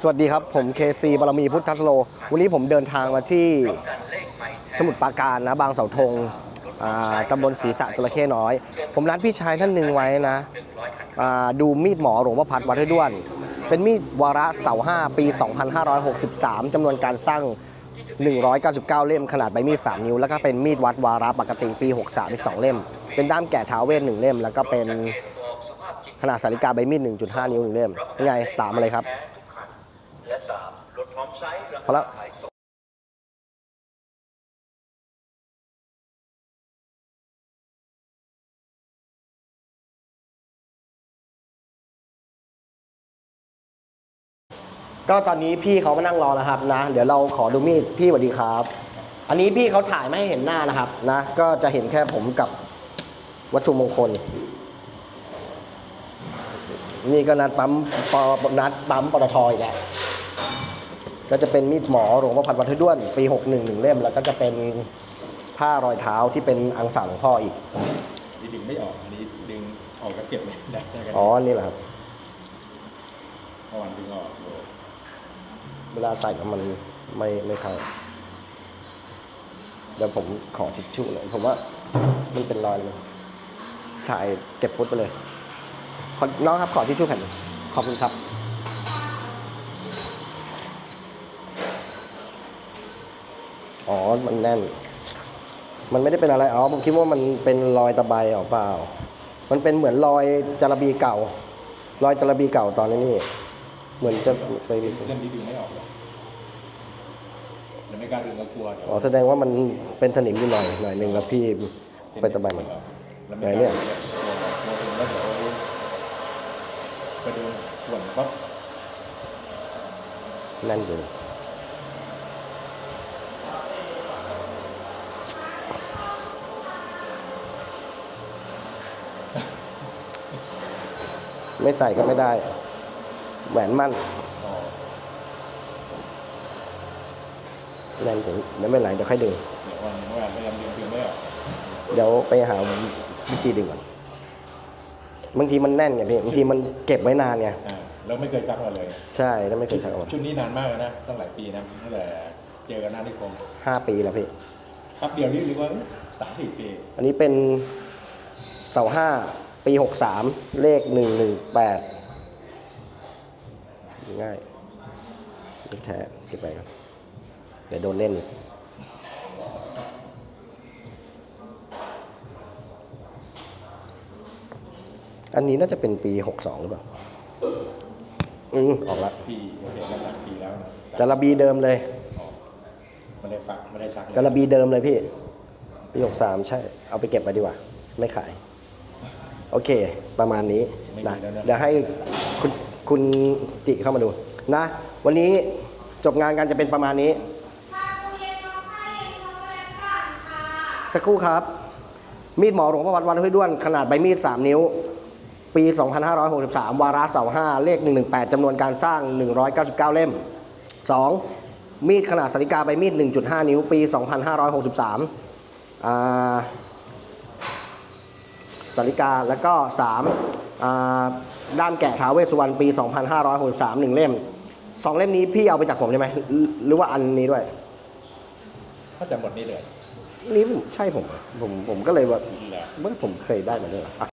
สวัสดีครับ ผมเคซีบารมีพุทธัสโล วันนี้ผมเดินทางมาที่สมุทรปราการนะบางเสาธงอ่าตำบลศรีสะจระเข้น้อย ผมนัดพี่ชายท่านหนึ่งไว้นะดูมีดหมอหลวงพ่อพัดวัดด้วน เป็นมีดวาระเสาห้าปี 2563 จำนวนการสร้าง 199 เล่มขนาดใบมีด 3 นิ้ว แล้วก็เป็นมีดวัดวาระปกติปี 63 อีก 2 เล่ม เป็นด้ามแก่ท้าเวทหนึ่งเล่ม แล้วก็เป็นขนาดสาริกาใบมีด 1.5 นิ้วหนึ่งเล่มยังไงตามมาเลยครับ และสามลดพร้อมใช้ราพอคาแล้วขายส่งก็ตอนนี้พี่เขามานั่งรอแล้วครับนะ เดี๋ยวเราขอดูมีดพี่สวัสดีครับ อันนี้พี่เขาถ่ายไม่ให้เห็นหน้านะครับนะ ก็จะเห็นแค่ผมกับวัตถุมงคล นี่ก็นัดปั๊มปอนัดปั๊มปตทอีกแล้ว ก็จะเป็นมีดหมอหลวงพ่อพัดวัดห้วยด้วน ปี 61หนึ่งเล่ม แล้วก็จะเป็นผ้ารอยเท้าที่เป็นอังสะหลวงพ่ออีก นี่ดึงไม่ออก อันนี้ดึงออกแล้วเก็บเลยได้ใช่กันอ๋อ นี่แหละครับเมื่อวานดึงออกโอ้เวลาใส่แล้วมันไม่ไม่เข้าเดี๋ยวผมขอทิชชู่เลยผมว่ามันเป็นรอยเลยถ่ายเก็บฟุตไปเลยขอน้องครับขอทิชชู่แผ่นหนึ่งขอบคุณครับ อ๋อ มันแน่น มันไม่ได้เป็นอะไร อ๋อ ผมคิดว่ามันเป็นรอยตะไบอ๋อเปล่า มันเป็นเหมือนรอยจระบีเก่า รอยจระบีเก่าตอนนี้นี่ เหมือนจะเคยมีเล่มนี้ดึงไม่ออกเลยแล้วไม่กล้าดึงแล้วกลัวเดี๋ยวอ๋อ แสดงว่ามันเป็นสนิมอยู่หน่อยหน่อยหนึ่งแล้วพี่ไปตะไบมันแล้วไม่กล้าไหนเนี่ยกลัวกลัวดึงแล้วเดี๋ยวไปดูส่วนปั๊บแน่นอยู่ ไม่ใส่ก็ไม่ได้ แหวนมั่นอ๋อแน่นถึงเดี๋ยวไม่ไหลเดี๋ยวค่อยดึงเดี๋ยววันเมื่อวานพยายามดึงดึงไม่ออกเดี๋ยวไปหาวิธีดึงก่อน บางทีมันแน่นไงพี่ บางทีมันเก็บไว้นานไงอ่าแล้วไม่เคยซักมาเลย ใช่แล้วไม่เคยใช้ออกมาชุดนี้นานมากแล้วนะ ตั้งหลายปีนะตั้งแต่เจอกันหน้าที่คมห้าปีแล้วพี่แป๊บเดียวนี่เรียกว่าสามสี่ปี อันนี้เป็นเสาห้า ปีหกสามเลขหนึ่งหนึ่งแปดง่ายเลขแท้เก็บไปครับเดี๋ยวโดนเล่นอีกอันนี้น่าจะเป็นปีหกสองหรือเปล่า อืมออกละปีเสียมาสามปีแล้วนะจาระบีเดิมเลยออกไม่ได้ปักไม่ได้ซักเลยจาระบีเดิมเลยพี่ ปีหกสามใช่ เอาไปเก็บไปดีกว่า ไม่ขาย โอเค ประมาณนี้นะเดี๋ยวให้คุณคุณจิเข้ามาดูนะ วันนี้จบงานกันจะเป็นประมาณนี้ สักครู่ครับ มีดหมอหลวงพ่อวัดวัดห้วยด้วน ขนาดใบมีด 3 นิ้ว ปี 2563 วาระเสา5เลข 118จำนวนการสร้าง 199 เล่ม 2. มีดขนาดสาริกาใบมีด 1.5 นิ้ว ปี 2563อ่า สาริกา แล้วก็3อ่าด้ามแกะท้าวเวสสุวรรณปี 2563หนึ่งเล่มสองเล่มนี้พี่เอาไปจากผมใช่ไหมหรือหรือว่าอันนี้ด้วยถ้าจะหมดนี่เลยนี่ผมใช่ผมเหรอผมผมก็เลยว่าแหละเมื่อผมเคยได้มาด้วยเหรออะ